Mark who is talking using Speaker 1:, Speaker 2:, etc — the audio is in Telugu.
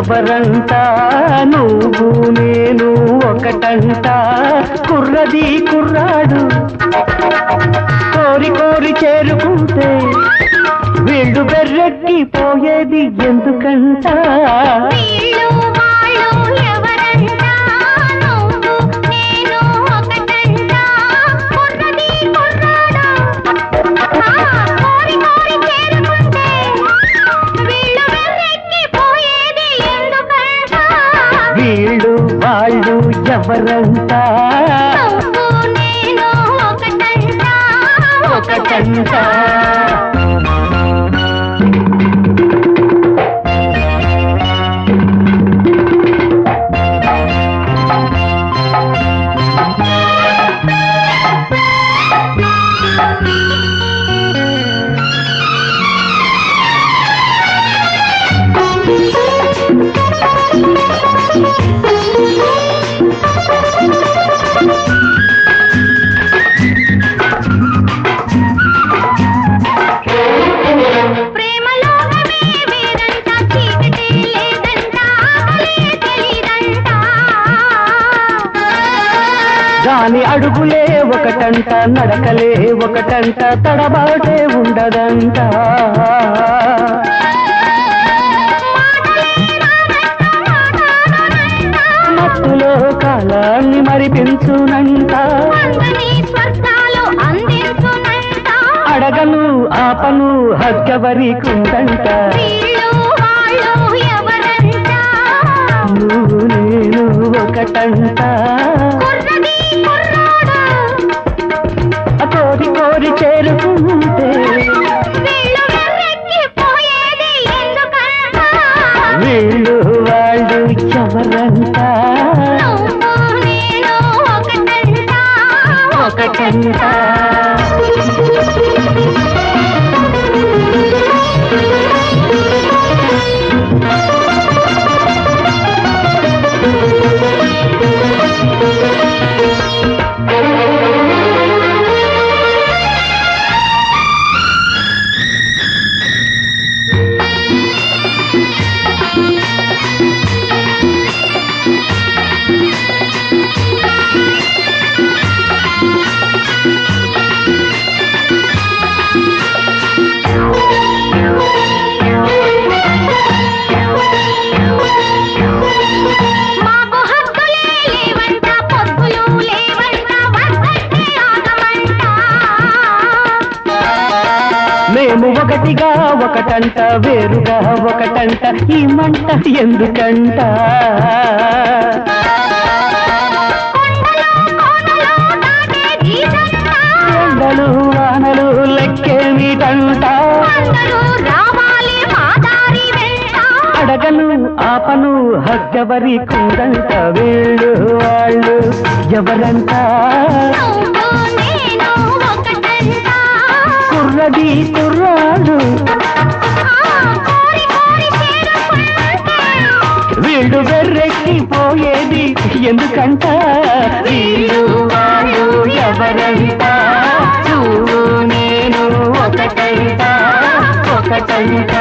Speaker 1: ఎవరంట నువ్వు నేను ఒకటంట. కుర్రది కుర్రాడు. కోరి కోరి చేరుకుంటే వీళ్ళు బెర్రెక్కి పోయేది ఎందుకంట
Speaker 2: వీళ్ళు వాళ్ళు ఎవరంట నువ్వు
Speaker 1: దాని అడుగులే ఒకటంట నడకలే ఒకటంట తడబాటే ఉండదంట. మత్తులో కాలాన్ని మరిపించునంట.
Speaker 2: అందని
Speaker 1: అడగను ఆపను హగ్గవరి
Speaker 2: వీళ్ళు వాళ్ళు ఎవరంట
Speaker 1: ఒకటిగా ఒకటంట వేరుగా ఒకటంట ఈ మంట ఎందుకంట? ఎండలు వానలు లెక్కేమిటంట
Speaker 2: అందరూ
Speaker 1: అడగను ఆపను హగ్గవరి కుందంట వీళ్ళు వాళ్ళు. ఎవరంట? వీడు వెర్రెక్కి పోయేది ఎందుకంట? వీళ్ళు వాళ్ళు ఎవరంట నువ్వు నేను ఒకటంట ఒకటంట